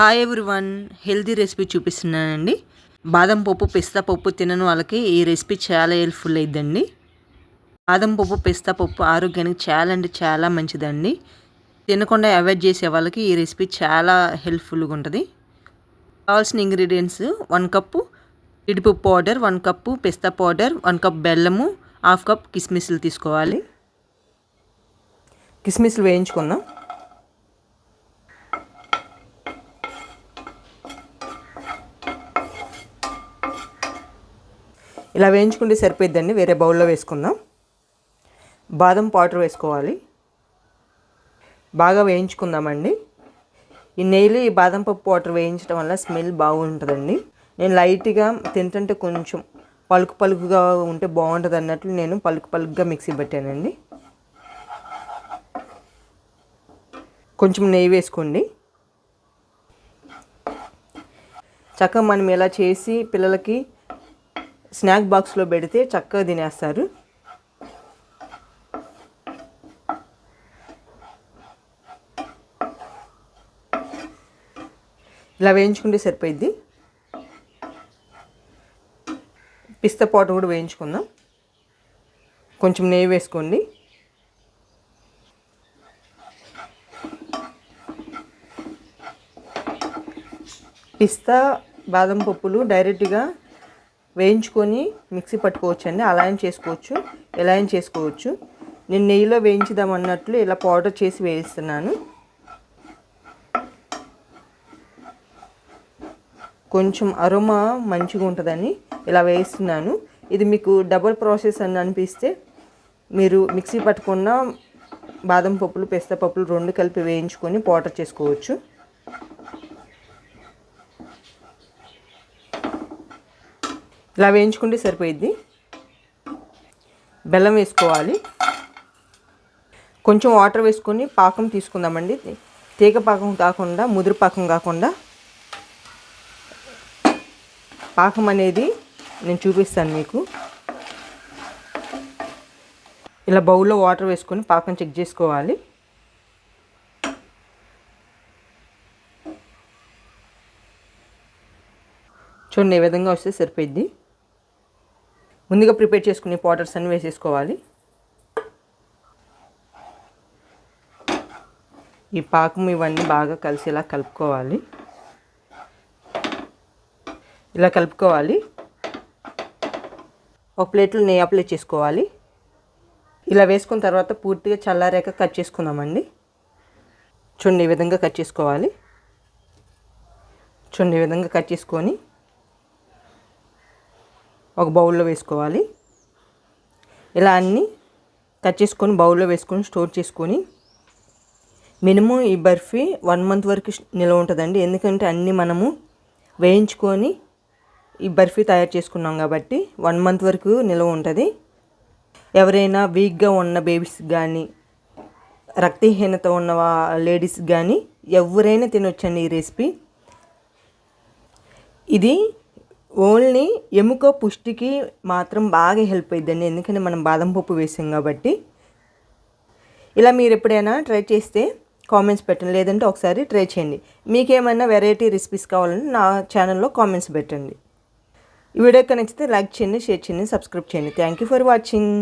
Hi everyone healthy recipe చూపిస్తున్నానండి. బాదం పప్పు పిస్తా పప్పు తినని వాళ్ళకి ఈ రెసిపీ చాలా హెల్ప్ఫుల్ అయిద్దండి. బాదం పప్పు పిస్తా పప్పు ఆరోగ్యానికి చాలా అంటే చాలా మంచిదండి. తినకుండా అవాయిడ్ చేసే వాళ్ళకి ఈ రెసిపీ చాలా హెల్ప్ఫుల్గా ఉంటుంది. కావాల్సిన ఇంగ్రీడియంట్స్ వన్ కప్పు ఇడిపప్పు పౌడర్ వన్ కప్పు పిస్తా పౌడర్ వన్ కప్ బెల్లము హాఫ్ కప్ కిస్మిస్లు తీసుకోవాలి. కిస్మిస్లు వేయించుకుందాం. ఇలా వేయించుకుంటే సరిపోద్దండి వేరే బౌల్లో వేసుకుందాం. బాదం పౌడర్ వేసుకోవాలి. బాగా వేయించుకుందామండి. ఈ నెయ్యిలు ఈ బాదం పప్పు పౌడర్ వేయించడం వల్ల స్మెల్ బాగుంటుందండి. నేను లైట్గా తింటుంటే కొంచెం పలుకు పలుకుగా ఉంటే బాగుంటుంది అన్నట్లు నేను పలుకు పలుకుగా మిక్సీ పెట్టానండి. కొంచెం నెయ్యి వేసుకోండి. చక్కగా మనం ఇలా చేసి పిల్లలకి స్నాక్ బాక్స్లో పెడితే చక్కగా తినేస్తారు. ఇలా వేయించుకుంటే సరిపోయిద్ది. పిస్తా పౌడర్ కూడా వేయించుకుందాం. కొంచెం నెయ్యి వేసుకోండి. పిస్తా బాదం పప్పులు డైరెక్ట్గా వేయించుకొని మిక్సీ పట్టుకోవచ్చు అండి అలా అయినా చేసుకోవచ్చు ఎలా అయినా చేసుకోవచ్చు. నేను నెయ్యిలో వేయించుదాం అన్నట్లు ఇలా పౌడర్ చేసి వేయిస్తున్నాను. కొంచెం అరుమా మంచిగా ఉంటుందని ఇలా వేయిస్తున్నాను. ఇది మీకు డబుల్ ప్రాసెస్ అని అనిపిస్తే మీరు మిక్సీ పట్టుకున్న బాదం పప్పులు పెస్త పప్పులు రెండు కలిపి వేయించుకొని పౌడర్ చేసుకోవచ్చు. ఇలా వేయించుకుంటే సరిపోయిద్ది. బెల్లం వేసుకోవాలి. కొంచెం వాటర్ వేసుకొని పాకం తీసుకుందామండి. తీగ పాకం కాకుండా ముదురు పాకం కాకుండా. పాకం అనేది నేను చూపిస్తాను మీకు. ఇలా బౌల్లో వాటర్ వేసుకొని పాకం చెక్ చేసుకోవాలి. చూడండి ఏ విధంగా వస్తే సరిపోయిద్ది. ముందుగా ప్రిపేర్ చేసుకునే పౌడర్స్ అన్ని వేసేసుకోవాలి. ఈ పాకం ఇవన్నీ బాగా కలిసి ఇలా కలుపుకోవాలి. ఇలా కలుపుకోవాలి. ఒక ప్లేట్లో నెయ్యి అప్లై చేసుకోవాలి. ఇలా వేసుకున్న తర్వాత పూర్తిగా చల్లారాక కట్ చేసుకుందామండి. చూడండి ఈ విధంగా కట్ చేసుకోవాలి. చూడండి ఈ విధంగా కట్ చేసుకొని ఒక బౌల్లో వేసుకోవాలి. ఇలా అన్నీ కట్ చేసుకొని బౌల్లో వేసుకొని స్టోర్ చేసుకొని మినిమం ఈ బర్ఫీ వన్ మంత్ వరకు నిల్వ ఉంటుందండి. ఎందుకంటే అన్నీ మనము వేయించుకొని ఈ బర్ఫీ తయారు చేసుకున్నాం కాబట్టి వన్ మంత్ వరకు నిల్వ ఉంటుంది. ఎవరైనా వీక్గా ఉన్న బేబీస్ కానీ రక్తహీనత ఉన్న లేడీస్ కానీ ఎవరైనా తినొచ్చండి ఈ రెసిపీ. ఇది ఓన్లీ ఎముక పుష్టికి మాత్రం బాగా హెల్ప్ అయిద్దండి. ఎందుకంటే మనం బాదం పప్పు వేసాం కాబట్టి. ఇలా మీరు ఎప్పుడైనా ట్రై చేస్తే కామెంట్స్ పెట్టండి. లేదంటే ఒకసారి ట్రై చేయండి. మీకేమైనా వెరైటీ రెసిపీస్ కావాలంటే నా ఛానల్లో కామెంట్స్ పెట్టండి. ఈ వీడియో నచ్చితే లైక్ చేయండి షేర్ చేయండి సబ్స్క్రైబ్ చేయండి. Thank you for watching